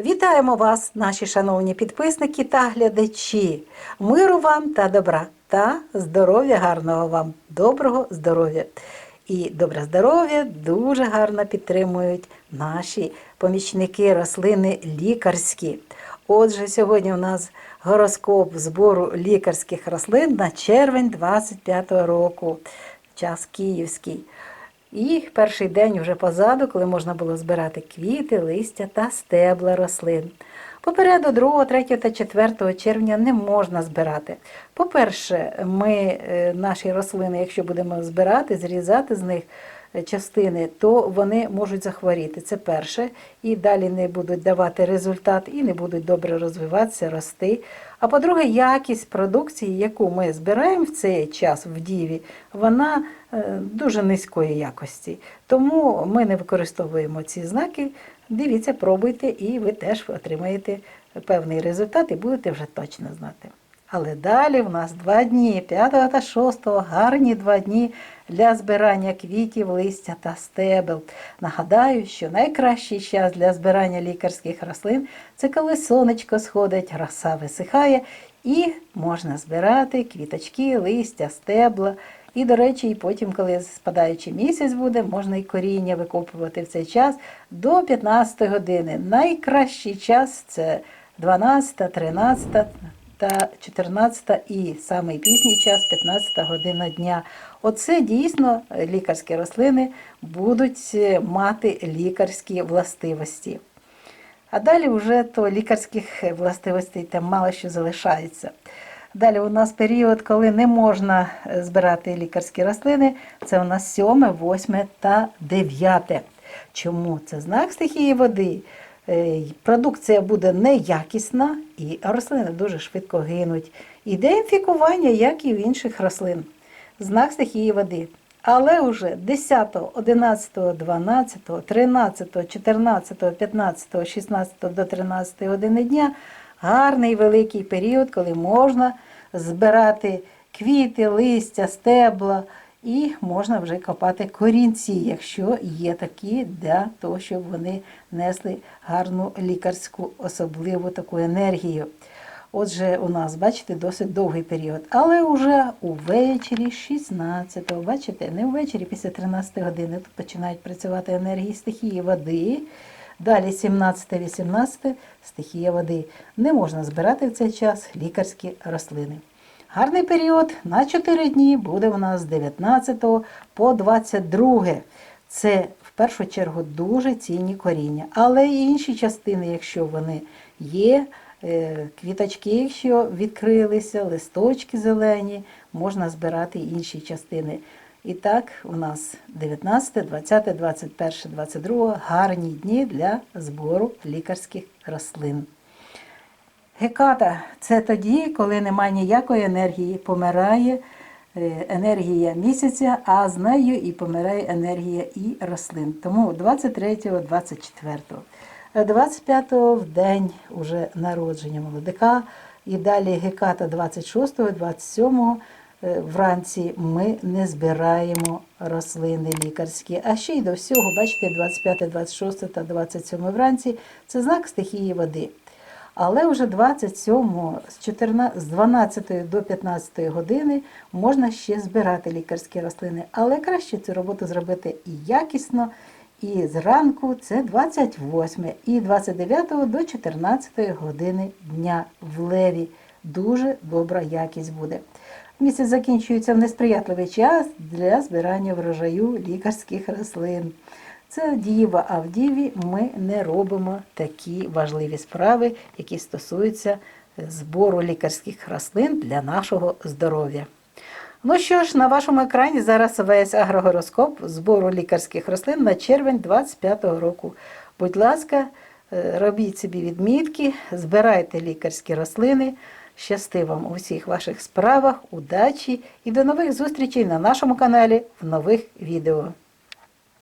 Вітаємо вас, наші шановні підписники та глядачі. Миру вам та добра та здоров'я гарного вам, доброго здоров'я. І добре здоров'я дуже гарно підтримують наші помічники рослини лікарські. Отже, сьогодні у нас гороскоп збору лікарських рослин на червень 25-го року, час київський. І перший день вже позаду, коли можна було збирати квіти, листя та стебла рослин. Попереду 2, 3 та 4 червня не можна збирати. По-перше, ми е, наші рослини, якщо будемо збирати, зрізати з них частини, то вони можуть захворіти. Це перше. І далі не будуть давати результат і не будуть добре розвиватися, рости. А по-друге, якість продукції, яку ми збираємо в цей час в діві, вона е, дуже низької якості. Тому ми не використовуємо ці знаки. Дивіться, пробуйте, і ви теж отримаєте певний результат і будете вже точно знати. Але далі в нас два дні, 5 та 6, гарні два дні для збирання квітів, листя та стебел. Нагадаю, що найкращий час для збирання лікарських рослин це коли сонечко сходить, роса висихає і можна збирати квіточки, листя, стебла. І, до речі, і потім, коли спадаючий місяць буде, можна і коріння викопувати в цей час до 15 години. Найкращий час це 12, 13 та 14 і самий пізній час 15 година дня. Оце дійсно лікарські рослини будуть е, мати лікарські властивості. А далі вже то лікарських властивостей там мало що залишається. Далі у нас період, коли не можна е, збирати лікарські рослини, це у нас 7, 8 та 9. Чому? Це знак стихії води. Е, Продукція буде неякісна і рослини дуже швидко гинуть. Іде інфікування, як і в інших рослин. Знак стихії води. Але вже 10, 11, 12, 13, 14, 15, 16 до 13 години дня гарний великий період, коли можна збирати квіти, листя, стебла, і можна вже копати корінці, якщо є такі, для того, щоб вони несли гарну лікарську, особливу таку енергію. Отже, у нас, бачите, досить довгий період. Але вже увечері 16-го, бачите, не ввечері після 13 години тут починають працювати енергії стихії води. Далі 17-18 стихія води. Не можна збирати в цей час лікарські рослини. Гарний період на 4 дні буде у нас з 19 по 22. Це в першу чергу дуже цінні коріння. Але і інші частини, якщо вони є, е, квіточки, якщо відкрилися, листочки зелені, можна збирати інші частини. І так, у нас 19, 20, 21, 22 гарні дні для збору лікарських рослин. Геката це тоді, коли немає ніякої енергії, помирає е, енергія місяця, а з нею і помирає енергія і рослин. Тому 23-го, 24-го. 25-го в день уже народження молодика, і далі геката 26-го, 27-го е, вранці ми не збираємо рослини лікарські. А ще й до всього, бачите, 25, 26 та 27 вранці це знак стихії води. Але вже 27 з 14, з 12 до 15 години можна ще збирати лікарські рослини. Але краще цю роботу зробити і якісно, і зранку це 28 і 29 до 14 години дня в леві. Дуже добра якість буде. Місяць закінчується в несприятливий час для збирання врожаю лікарських рослин. Це діва, а в діві ми не робимо такі важливі справи, які стосуються збору лікарських рослин для нашого здоров'я. Ну що ж, на вашому екрані зараз весь агрогороскоп збору лікарських рослин на червень 25-го року. Будь ласка, е, робіть собі відмітки, збирайте лікарські рослини. Щасти вам у всіх ваших справах, удачі і до нових зустрічей на нашому каналі в нових відео.